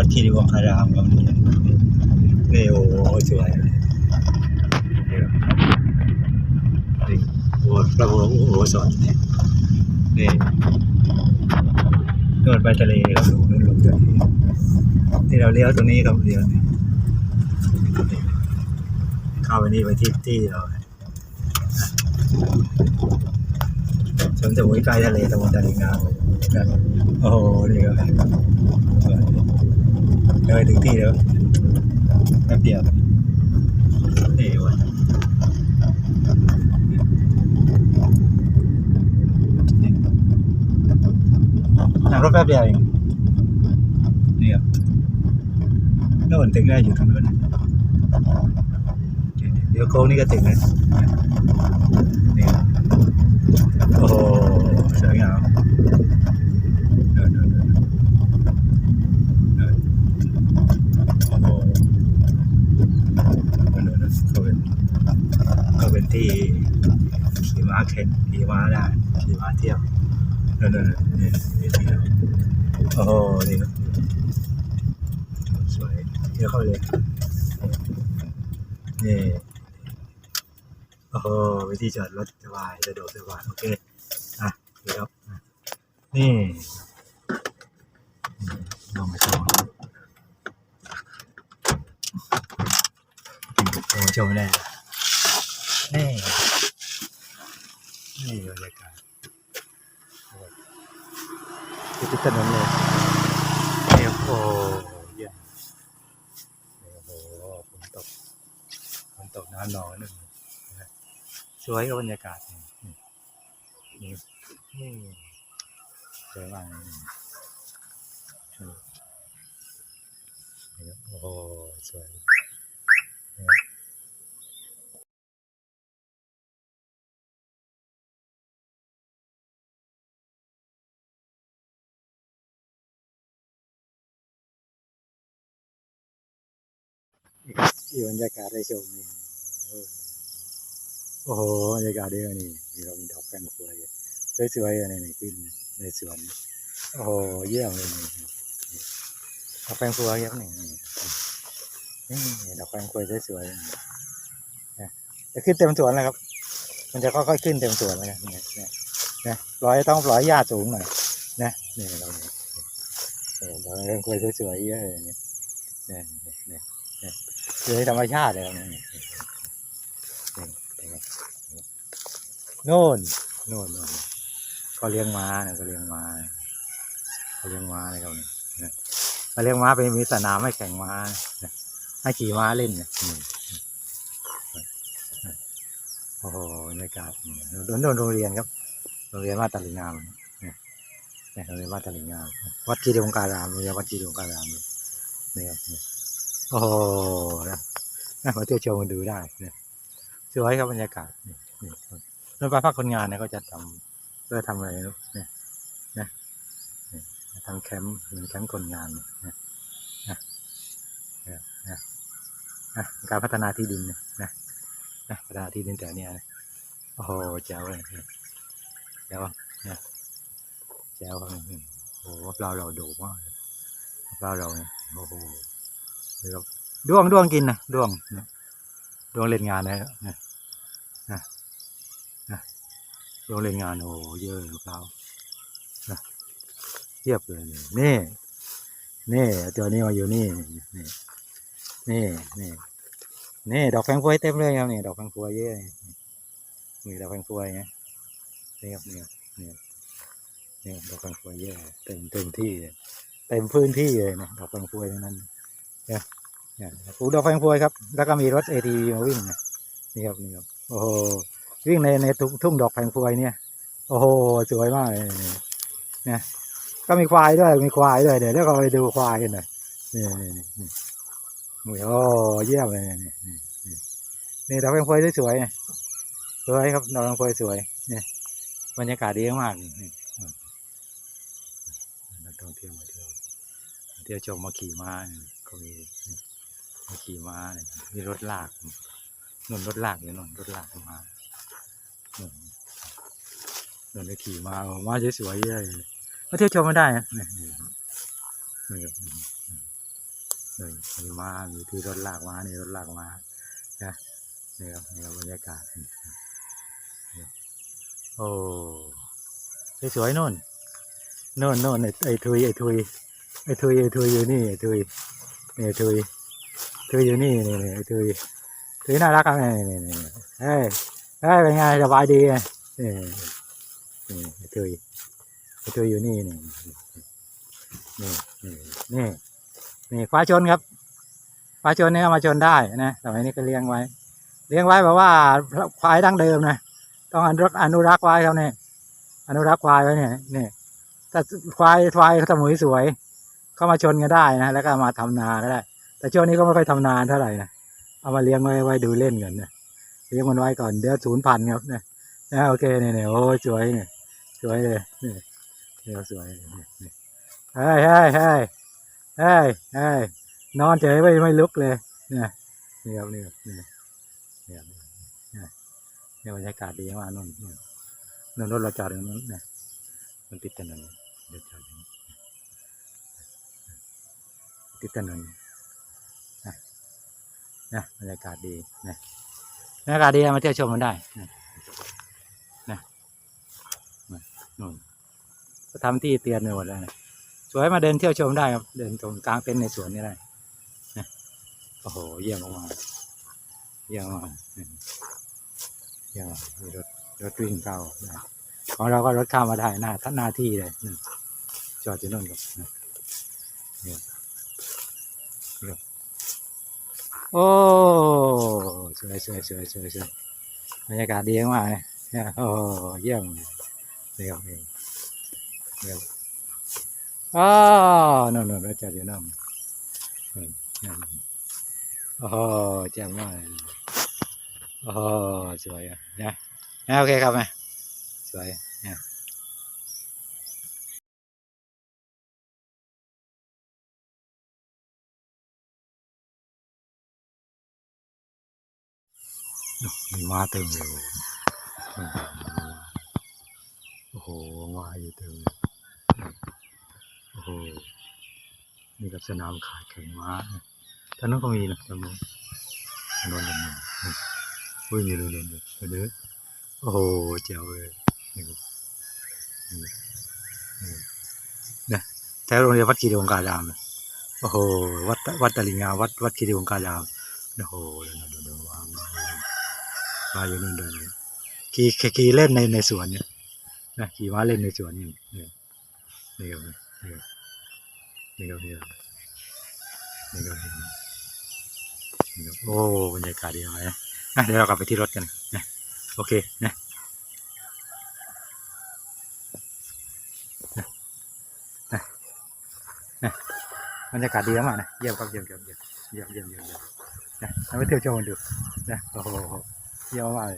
วัดคีรีวังคารามครับนี่โอ้โหสวยนี่โอ้พระบรมโอ้โหสอนนี่นี่นวดไปทะเลครับลงนู่นลงทะเลนี่เราเลี้ยวตรงนี้ครับเลี้ยวนี่เข้าไปนี่ไปที่ที่เรานะสวนสมุยใกล้ทะเลตะวันตะลิงงามโอ้โหนี่ครับ สวยเดินถึงที่แล้วแป๊บเดียวนี่วันนั่งรถแป๊บเดียวเองนี่ครับโน่นถึงได้อยู่ตรงนู้นเดี๋ยวโค้งนี่ก็ถึงแล้วนี่ครับโอ้โหสวยงามเดินเดินเดินเดินโอ้โหเดินเดินเดินก็เป็นก็เป็นที่ ห็นขี่ม้าได้ขี่ม้าเที่ยวเดินเดินเดินนี่นี่ที่โอ้โหนี่สวยเที่ยวเข้าเลยนี่โอ้โหวิธีจอดรถสบายสะดวกสบายโอเคอะนี่ครับนี่ลองไปชมครับอืมโอ้ชมไม่ได้นี่นี่บรรยากาศโอ้ยติด ถนนเลยนี่โอ้โหเยี่ยมนี่โอ้โหฝนตกฝนตกน้ำนองนึงสวยกับบรรยากาศนี่นี่สวยมากเลยนี่นี่ครับโอ้โหสวย ที่บรรยากาศได้ชมนี่โอ้โหบรรยากาศดีนี่มีเรามีดอกแป้งสวยสวยๆอะไรนี่ขึ้นในสวนโอ้โหเยี่ยมเลยนี่ดอกแป้งสวยครับนี่นี่นี่ดอกแป้งสวยสวยๆนะจะขึ้นเต็มสวนแล้วครับ มันจะค่อยๆขึ้นเต็มสวนแล้วนะเนี่ยนะปล่อยต้องปล่อยหญ้าสูงหน่อยนะนี่เราเนี่ยเนี่ยดอกแป้งสวยสวยๆเยอะเลยเนี่ย เลยเนี่ยเนี่ยอยู่ในธรรมชาติเลยครับเนี่ยนี่นี่นี่โน่นโน่นโน่นก็เลี้ยงม้าเนี่ยก็เลี้ยงม้าก็เลี้ยงม้าเลยครับเนี่ยก็เลี้ยงม้าเป็นมีสนามให้แข่งม้าให้ขี่ม้าเล่นเนี่ยโอ้โหบรรยากาศโดนโดนโรงเรียนครับ โรงเรียนวัดตลิงงามเนี่ยเนี่ยโรงเรียนวัดตลิงงาม วัดจีดงการามโรงเรียนวัดจีดงการามเลยนี่ครับ โอ้โหนะนะมาเที่ยวชมกันดูได้เนี่ยสวยครับบรรยากาศนี่นี่รถไฟฟ้าคนงานเนี่ยก็จะทำเพื่อทำอะไรเนี่ยนะนี่ทำแคมป์เป็นแคมป์คนงานนี่นะนะนะนะนะการพัฒนาที่ดินนี่นะนะพัฒนาที่ดินแต่เนี้ยนะโอ้โหแจ๋วเลยเจียแจ๋วนะแจ๋วโอ้โหเราเราดูมากเลยเราเราเนี่ยโอ้โห นะครับด้วงด้วงกินนะด้วงด้วงเล่นงานนะนะนะนะด้วงเล่นงานโอ้เยอะเลยเรานะเทียบเลยนี่นี่นตัวนี้มาอยู่นี่นี่นี่นี่นี่ดอกแฟงฟวยเต็มเลยครับนี่ดอกแฟงฟวยเยอะนี่ดอกแฟงฟวยไงนี่ครับนี่นี่นี่ดอกแฟงฟวยเยอะเต็มเต็มที่เลยเต็มพื้นที่เลยนะดอกแฟงฟวยทั้งนั้นเนี่ย ปลูกดอกแฟงพวยครับ แล้วก็มีรถเอทีมาวิ่งนะนี่ครับนี่ครับโอ้โหวิ่งในในทุ่งดอกแฟงพวยเนี่ย โอ้โหสวยมากเลยนี่เนี่ยก็มีควายด้วยมีควายด้วยเดี๋ยวเราไปดูควายกันหน่อยนี่นี่นี่โอ้เยี่ยมเลยนี่นี่ดอกแฟงพวยสวยๆเนี่ยสวยครับดอกแฟงพวยสวยเนี่ยบรรยากาศดีมากนี่นักท่องเที่ยวมาเที่ยวเที่ยวชมมาขี่ม้าเนี่ยก็มี ขี่ม้าเนี่ยมีรถลากนนรถลากอยู่นนรถลากมานู่นนนได้ขี่มาโอ้ม้าสวยๆเยอะเลยมาเที่ยวชมมาได้นะนี่นี่นี่มีม้ามีที่รถลากม้านี่รถลากม้านะนี่ครับนี่ครับบรรยากาศโอ้สวยๆโน่นน่นน่นไอ้ทุยไอ้ทุยไอ้ทุยไอ้ทุยอยู่นี่ไอ้ทุยนี่ไอ้ทุย ทุยอยู่นี่นี่นี่ไอ้ทุยทุยน่ารักอะนี่นี่นี่เฮ้ยเฮ้ยเป็นไงสบายดีไงนี่นี่ไอ้ทุยไอ้ทุยอยู่นี่นี่นี่นี่นี่นี่ควายชนครับควายชนนี่เอามาชนได้นะสมัยนี้ก็เลี้ยงไว้ เลี้ยงไว้แบบว่าควายดั้งเดิมนะต้องอนุรักษ์อนุรักษ์ไว้ครับเนี่ยอนุรักษ์ควายไว้เนี่ยนี่ถ้าควายควายสมุยสวย เข้ามาชนกันได้นะแล้วก็มาทำนาก็ได้ แต่ช่วงนี้ก็ไม่ค่อยทำนานเท่าไหร่นะเอามาเลี้ยงไว้ไว้ดูเล่นกันนะเลี้ยงมันไว้ก่อนเดี๋ยวศูนย์พันครับเนี่ยนะโอเคเนี่ยเนี่ยโอ้สวยเนี่ยสวยเลยเนี่เดี๋ยวสวยเนี่ยเฮ้ยเฮ้ยเฮ้ยเฮ้ยเฮ้ยนอนเฉยไม่ไม่ลุกเลยเนี่ยนี่ครับนี่ครับนี่นี่ยเนี่ยเนี่ยบรรยากาศดีมากนู่นนู่นนอนรถเราจอดตรงนู้นนะมันติดถนนเดี๋ยวจอดตรงนี้ติดถนน นะบรรยากาศดีนะบรรยากาศดีมาเที่ยวชมกันได้นะนะนะนู่นก็ทำที่เตียนไปหมดแล้วนะสวยมาเดินเที่ยวชมได้ครับเดินตรงกลางเต็นท์ในสวนนี่ได้นะโอ้โหเยี่ยมมากเยี่ยมมากเยี่ยมมากมีรถรถวิ่งเข้าได้ของเราก็รถข้ามมาได้หน้าทัหน้าที่เลยจอดอยู่นู่นครับนะเนี่ยเนี่ย โอ้สวยสวยสวยสวยสวยบรรยากาศดีมากเลยโอ้เยี่ยมเลยครับเนี่ยเนี่ยอ้าวนู่นนู่นรถจอดอยู่นู่นโอ้โหแจ่มมากโอ้สวยอะนะโอเคครับแม่สวยเนี่ย มีม้าเต็มเลยโอ้โหม้าอยู่เต็มเลยโอ้โหนี่กับสนามขายแข่งม้าท่างนั้นก็มีนะทางโน้นทางโน้นทางน้นนี่อุ้ยมีเลยเลยเลยเลยโอ้โหเจ๋วเลยนี่ครับนี่นี่นะแถวโรงเรียนวัดคีรีวงการามโอ้โหวัดวัดตะลิงาวัดวัดคีรีวงการามโอ้โหเดินเดินเดินว้าว มาอยู่นู่นเดินเลยขี่ขี่เล่นในในสวนเนี่ยนะขี่ม้าเล่นในสวนนี่นี่นี่ครับนี่ครับนี่ครับนี่ครับนี่ครับนี่ครับโอ้บรรยากาศดีมากนะอะเดี๋ยวเรากลับไปที่รถกันนะโอเคนะนะนะนะบรรยากาศดีมากนะเยี่ยมครับเยี่ยมเยี่ยมเยี่ยมเยี่ยมเยี่ยมเยี่ยมเยี่ยมนะเราไปเที่ยวชมกันดูนะโอ้โห 要罕